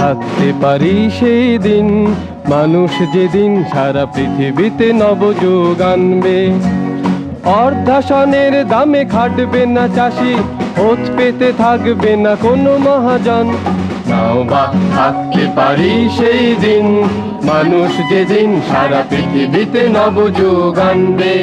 থাকতে পারি সেই দিন। মানুষ যেদিন সারা পৃথিবীতে নবযুগ আনবে। অর্ধাসনের দামে খাটবে না চাষি ওত পেতে থাকবে না কোনো মহাজন। থাকতে পারি সেই দিন, মানুষ যেদিন সারা পৃথিবীতে নবযুগ আনবে।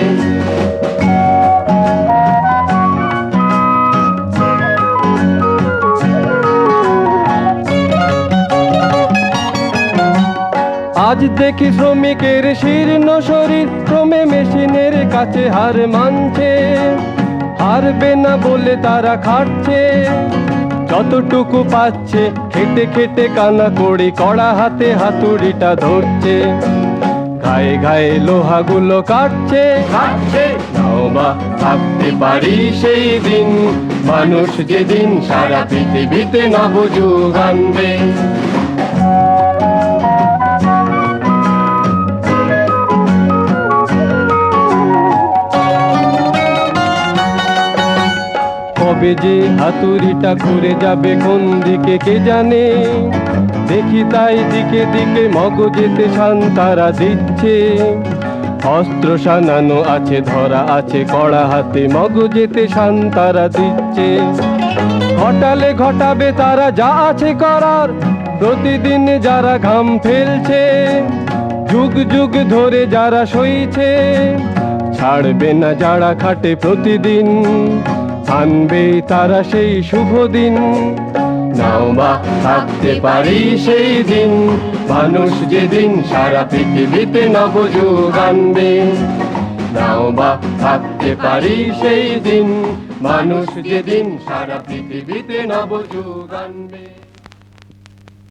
আজ দেখি শ্রমিকের শীর্ণ শরীর ক্রমে মেশিনের কাছে হার মানছে। হারবে না বলে তারা খাটছে। যতটুকু পাচ্ছে খেটে খেটে কানা কড়ি কড়া হাতে হাতুড়িটা ধরছে। গায়ে গায়ে লোহাগুলো কাটছে। কাটছে। থাকতে পারি সেই দিন। মানুষ যেদিন সারা পৃথিবীতে নবযুগ আনবে। কবে যে হাতুড়িটা ঘুরে যাবে কোন দিকে কে জানে? দেখি তাই দিকে দিকে মগজেতে শান্তারা দিচ্ছে। অস্ত্র সানানো আছে, ধরা আছে, কড়া হাতে মগজেতে শান্তারা দিচ্ছে। ঘটালে ঘটাবে তারা, যা আছে করার। প্রতিদিন যারা ঘাম ফেলছে, যুগ যুগ ধরে যারা সইছে, ছাড়বে না যারা খাটে প্রতিদিন। আনবে তারা সেই শুভ দিন। নাও থাকতে পারি সেই দিন। মানুষ যেদিন সারা পৃথিবীতে নবযুগ আনবে। নাও বা থাকতে পারি সেই দিন। মানুষ যেদিন সারা পৃথিবীতে নবযুগ আনবে।